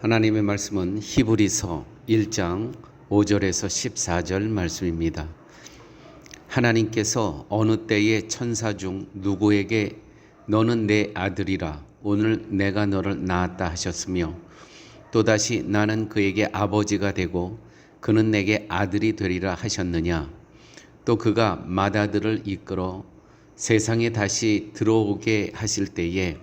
하나님의 말씀은 히브리서 1장 5절에서 14절 말씀입니다. 하나님께서 어느 때에 천사 중 누구에게 너는 내 아들이라 오늘 내가 너를 낳았다 하셨으며 또다시 나는 그에게 아버지가 되고 그는 내게 아들이 되리라 하셨느냐 또 그가 맏아들을 이끌어 세상에 다시 들어오게 하실 때에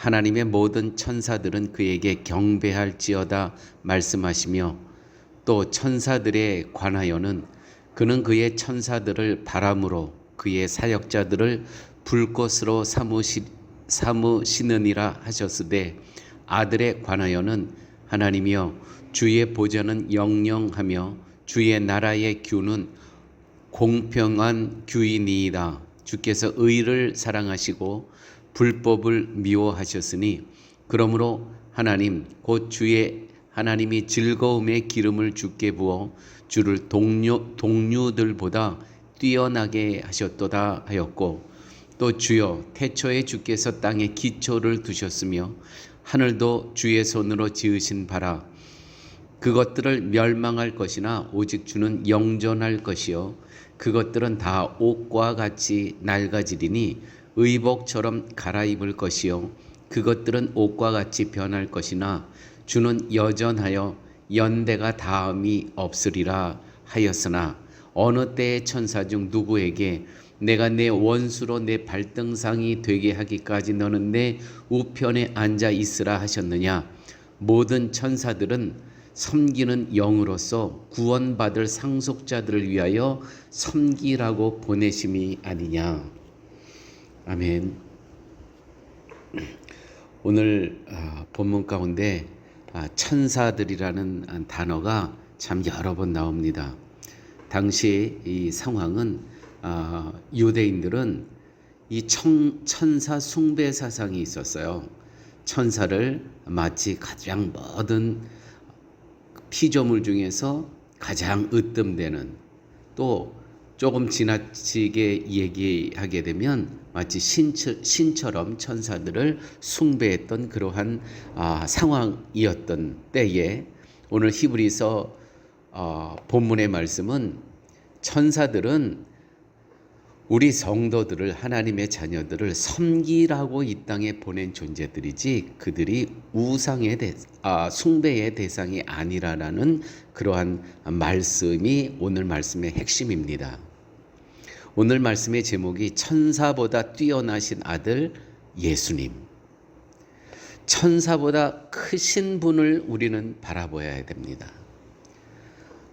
하나님의 모든 천사들은 그에게 경배할지어다 말씀하시며 또 천사들에 관하여는 그는 그의 천사들을 바람으로 그의 사역자들을 불꽃으로 삼으시, 삼으시느니라 하셨으되 아들에 관하여는 하나님이여 주의 보좌는 영영하며 주의 나라의 규는 공평한 규이니이다. 주께서 의를 사랑하시고 불법을 미워하셨으니 그러므로 하나님 곧 주의 하나님이 즐거움의 기름을 주께 부어 주를 동료 동료들보다 뛰어나게 하셨도다 하였고 또 주여 태초에 주께서 땅에 기초를 두셨으며 하늘도 주의 손으로 지으신 바라. 그것들을 멸망할 것이나 오직 주는 영존할 것이요. 그것들은 다 옷과 같이 낡아지리니 의복처럼 갈아입을 것이요 그것들은 옷과 같이 변할 것이나 주는 여전하여 연대가 다음이 없으리라 하였으나 어느 때의 천사 중 누구에게 내가 내 원수로 내 발등상이 되게 하기까지 너는 내 우편에 앉아 있으라 하셨느냐 모든 천사들은 섬기는 영으로서 구원받을 상속자들을 위하여 섬기라고 보내심이 아니냐. 아멘. 오늘 아, 본문 가운데 아, 천사들이라는 단어가 참 여러 번 나옵니다. 당시 이 상황은 아, 유대인들은 이 청, 천사 숭배 사상이 있었어요. 천사를 마치 가장 모든 피조물 중에서 가장 으뜸되는 또 조금 지나치게 얘기하게 되면 마치 신처 럼 천사들을 숭배했던 그러한 아, 상황이었던 때에 오늘 히브리서 어, 본문의 말씀은 천사들은 우리 성도들을 하나님의 자녀들을 섬기라고 이 땅에 보낸 존재들이지 그들이 우상의 대, 아, 숭배의 대상이 아니라라는 그러한 말씀이 오늘 말씀의 핵심입니다. 오늘 말씀의 제목이 천사보다 뛰어나신 아들 예수님. 천사보다 크신 분을 우리는 바라보아야 됩니다.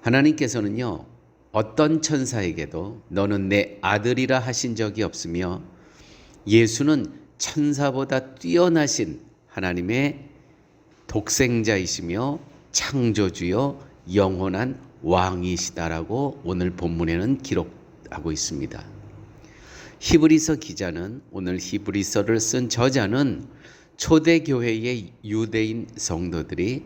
하나님께서는요, 어떤 천사에게도 너는 내 아들이라 하신 적이 없으며 예수는 천사보다 뛰어나신 하나님의 독생자이시며 창조주요 영원한 왕이시다라고 오늘 본문에는 기록 하고 있습니다. 히브리서 기자는 오늘 히브리서를 쓴 저자는 초대교회의 유대인 성도들이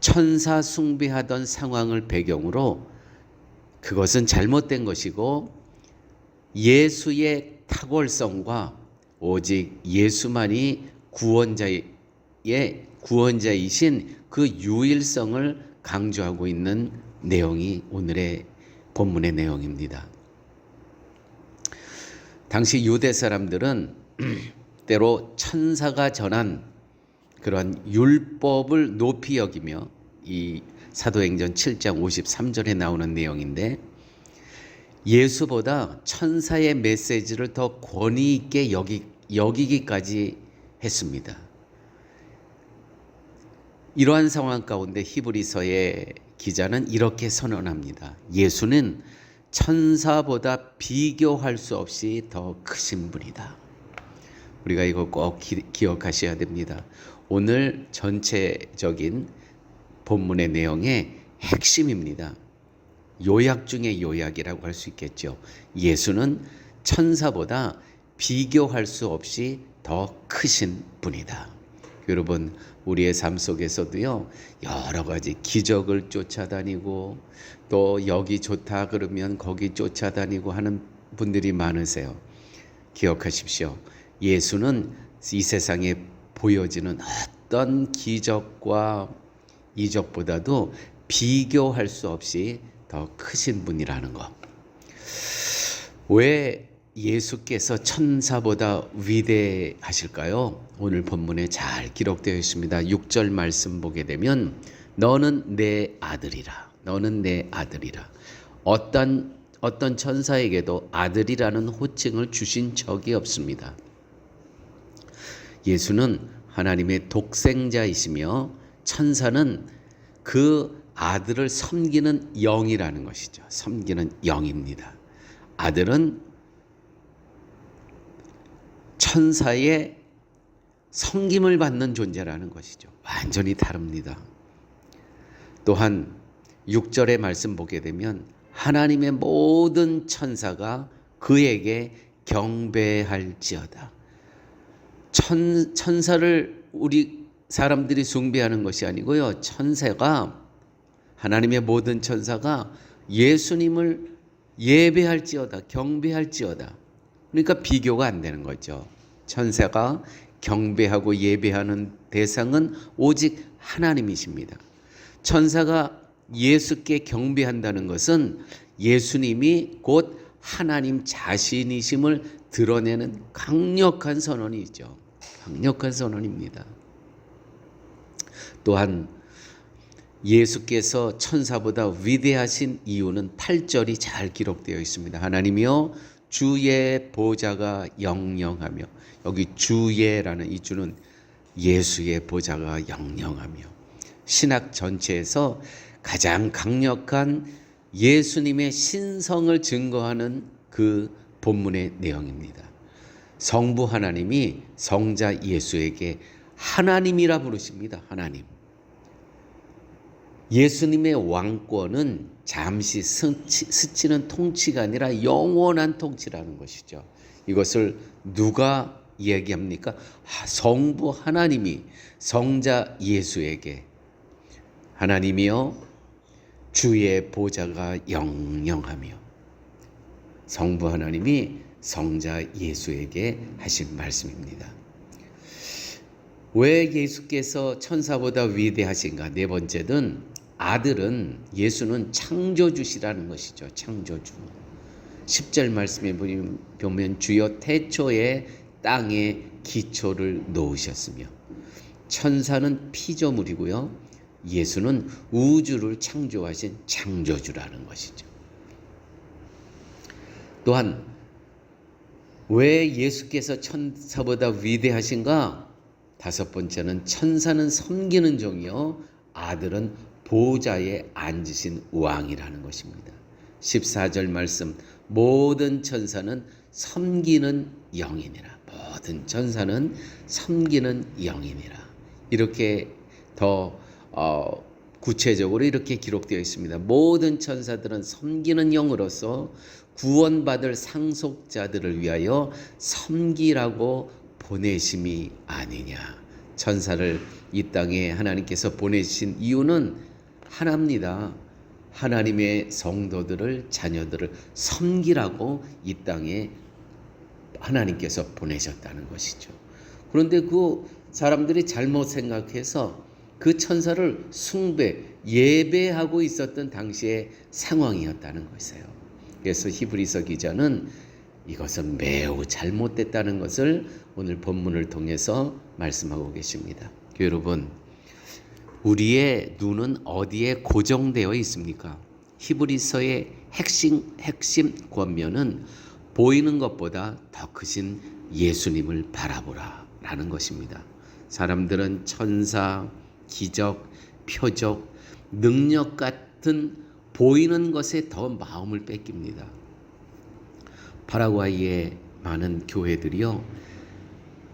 천사 숭배하던 상황을 배경으로 그것은 잘못된 것이고 예수의 탁월성과 오직 예수만이 구원자의 구원자이신 그 유일성을 강조하고 있는 내용이 오늘의 본문의 내용입니다. 당시 유대 사람들은 때로 천사가 전한 그런 율법을 높이 여기며 이 사도행전 7장 53절에 나오는 내용인데 예수보다 천사의 메시지를 더 권위 있게 여기, 여기기까지 했습니다. 이러한 상황 가운데 히브리서의 기자는 이렇게 선언합니다. 예수는 천사보다 비교할 수 없이 더 크신 분이다. 우리가 이거 꼭 기, 기억하셔야 됩니다. 오늘 전체적인 본문의 내용의 핵심입니다. 요약 중의 요약이라고 할 수 있겠죠. 예수는 천사보다 비교할 수 없이 더 크신 분이다. 여러분, 우리의 삶 속에서도요, 여러 가지 기적을 쫓아다니고, 또 여기 좋다 그러면 거기 쫓아다니고 하는 분들이 많으세요. 기억하십시오. 예수는 이 세상에 보여지는 어떤 기적과 이적보다도 비교할 수 없이 더 크신 분이라는 것. 왜 예수께서 천사보다 위대하실까요? 오늘 본문에 잘 기록되어 있습니다. 6절 말씀 보게 되면 너는 내 아들이라. 너는 내 아들이라. 어떤 어떤 천사에게도 아들이라는 호칭을 주신 적이 없습니다. 예수는 하나님의 독생자이시며 천사는 그 아들을 섬기는 영이라는 것이죠. 섬기는 영입니다. 아들은 천사의 섬김을 받는 존재라는 것이죠. 완전히 다릅니다. 또한 6절의 말씀 보게 되면 하나님의 모든 천사가 그에게 경배할지어다. 천, 천사를 우리 사람들이 숭배하는 것이 아니고요. 천사가 하나님의 모든 천사가 예수님을 예배할지어다, 경배할지어다. 그러니까 비교가 안 되는 거죠. 천사가 경배하고 예배하는 대상은 오직 하나님이십니다. 천사가 예수께 경배한다는 것은 예수님이 곧 하나님 자신이심을 드러내는 강력한 선언이죠. 강력한 선언입니다. 또한 예수께서 천사보다 위대하신 이유는 8절이 잘 기록되어 있습니다. 하나님이여 주의 보좌가 영영하며 여기 주의라는 이 주는 예수의 보좌가 영영하며 신학 전체에서 가장 강력한 예수님의 신성을 증거하는 그 본문의 내용입니다. 성부 하나님이 성자 예수에게 하나님이라 부르십니다. 하나님. 예수님의 왕권은 잠시 스치, 는 통치가 아니라 영원한 통치라는 것이죠. 이것을 누가 얘기합니까? 아, 성부 하나님이 성자 예수에게 하나님이여 주의 보좌가 영영하며 성부 하나님이 성자 예수에게 하신 말씀입니다. 왜 예수께서 천사보다 위대하신가? 네 번째는 아들은 예수는 창조주시라는 것이죠. 창조주. 10절 말씀에 보면 주여 태초에 땅에 기초를 놓으셨으며 천사는 피조물이고요. 예수는 우주를 창조하신 창조주라는 것이죠. 또한 왜 예수께서 천사보다 위대하신가? 다섯 번째는 천사는 섬기는 종이요 아들은 보좌에 앉으신 왕이라는 것입니다. 14절 말씀 모든 천사는 섬기는 영이니라. 모든 천사는 섬기는 영이니라. 이렇게 더 어, 구체적으로 이렇게 기록되어 있습니다. 모든 천사들은 섬기는 영으로서 구원받을 상속자들을 위하여 섬기라고 보내심이 아니냐. 천사를 이 땅에 하나님께서 보내신 이유는 하나입니다. 하나님의 성도들을 자녀들을 섬기라고 이 땅에 하나님께서 보내셨다는 것이죠. 그런데 그 사람들이 잘못 생각해서 그 천사를 숭배, 예배하고 있었던 당시의 상황이었다는 것이에요. 그래서 히브리서 기자는 이것은 매우 잘못됐다는 것을 오늘 본문을 통해서 말씀하고 계십니다. 여러분, 우리의 눈은 어디에 고정되어 있습니까? 히브리서의 핵심 핵심 권면은 보이는 것보다 더 크신 예수님을 바라보라라는 것입니다. 사람들은 천사, 기적, 표적, 능력 같은 보이는 것에 더 마음을 뺏깁니다. 파라과이의 많은 교회들이요,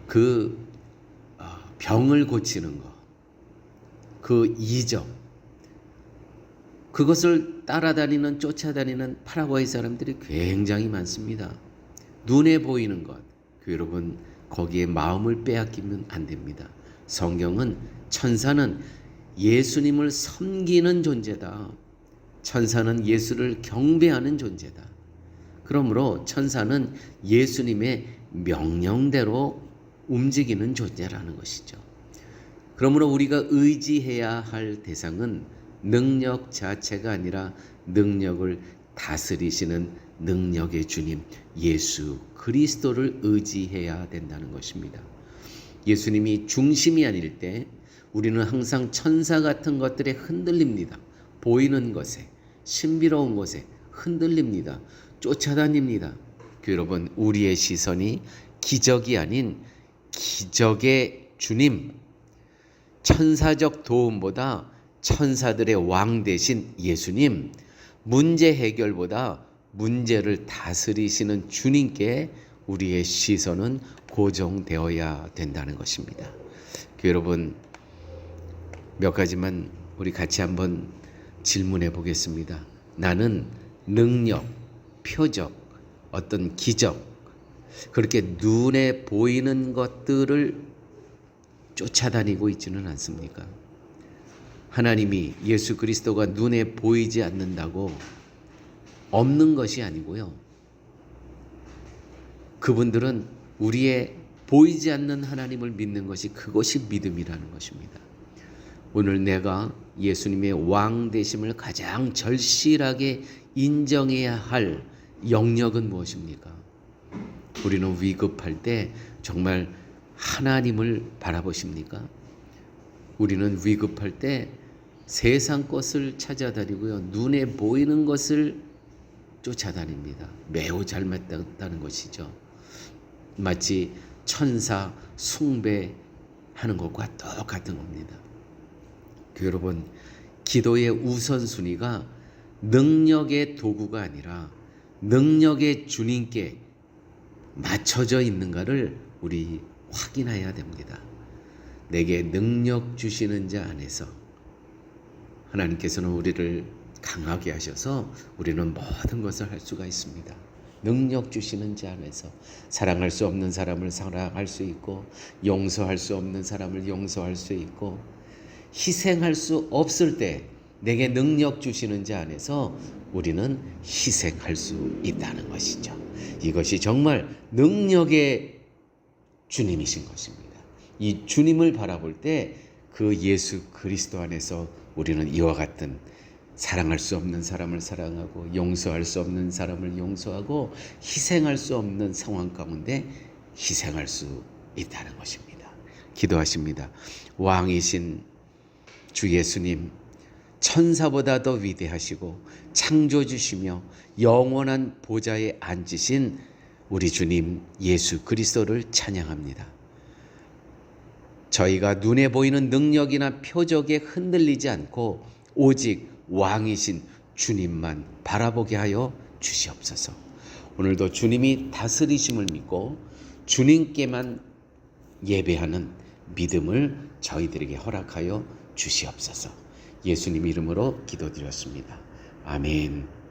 그 어, 병을 고치는 것, 그 이적, 그것을 따라다니는, 쫓아다니는 파라과이 사람들이 굉장히 많습니다. 눈에 보이는 것, 그 여러분, 거기에 마음을 빼앗기면 안 됩니다. 성경은 천사는 예수님을 섬기는 존재다. 천사는 예수를 경배하는 존재다. 그러므로 천사는 예수님의 명령대로 움직이는 존재라는 것이죠. 그러므로 우리가 의지해야 할 대상은 능력 자체가 아니라 능력을 다스리시는 능력의 주님 예수 그리스도를 의지해야 된다는 것입니다. 예수님이 중심이 아닐 때 우리는 항상 천사 같은 것들에 흔들립니다. 보이는 것에 신비로운 것에 흔들립니다. 쫓아다닙니다. 그 여러분 우리의 시선이 기적이 아닌 기적의 주님 천사적 도움보다 천사들의 왕 대신 예수님 문제 해결보다 문제를 다스리시는 주님께 우리의 시선은 고정되어야 된다는 것입니다. 그 여러분 몇 가지만 우리 같이 한번 질문해 보겠습니다. 나는 능력, 표적, 어떤 기적 그렇게 눈에 보이는 것들을 쫓아다니고 있지는 않습니까? 하나님이 예수 그리스도가 눈에 보이지 않는다고 없는 것이 아니고요. 그분들은 우리의 보이지 않는 하나님을 믿는 것이 그것이 믿음이라는 것입니다. 오늘 내가 예수님의 왕 되심을 가장 절실하게 인정해야 할 영역은 무엇입니까? 우리는 위급할 때 정말 하나님을 바라보십니까? 우리는 위급할 때 세상 것을 찾아다니고요. 눈에 보이는 것을 쫓아다닙니다. 매우 잘못됐다는 것이죠. 마치 천사 숭배하는 것과 똑같은 겁니다. 그 여러분, 기도의 우선순위가 능력의 도구가 아니라 능력의 주님께 맞춰져 있는가를 우리 확인해야 됩니다. 내게 능력 주시는 자 안에서 하나님께서는 우리를 강하게 하셔서 우리는 모든 것을 할 수가 있습니다. 능력 주시는 자 안에서 사랑할 수 없는 사람을 사랑할 수 있고 용서할 수 없는 사람을 용서할 수 있고 희생할 수 없을 때 내게 능력 주시는 자 안에서 우리는 희생할 수 있다는 것이죠. 이것이 정말 능력의 주님이신 것입니다. 이 주님을 바라볼 때 그 예수 그리스도 안에서 우리는 이와 같은 사랑할 수 없는 사람을 사랑하고 용서할 수 없는 사람을 용서하고 희생할 수 없는 상황 가운데 희생할 수 있다는 것입니다. 기도하십니다. 왕이신 주 예수님 천사보다 더 위대하시고 창조주시며 영원한 보좌에 앉으신 우리 주님 예수 그리스도를 찬양합니다. 저희가 눈에 보이는 능력이나 표적에 흔들리지 않고 오직 왕이신 주님만 바라보게 하여 주시옵소서. 오늘도 주님이 다스리심을 믿고 주님께만 예배하는 믿음을 저희들에게 허락하여 주시옵소서. 예수님 이름으로 기도드렸습니다. 아멘.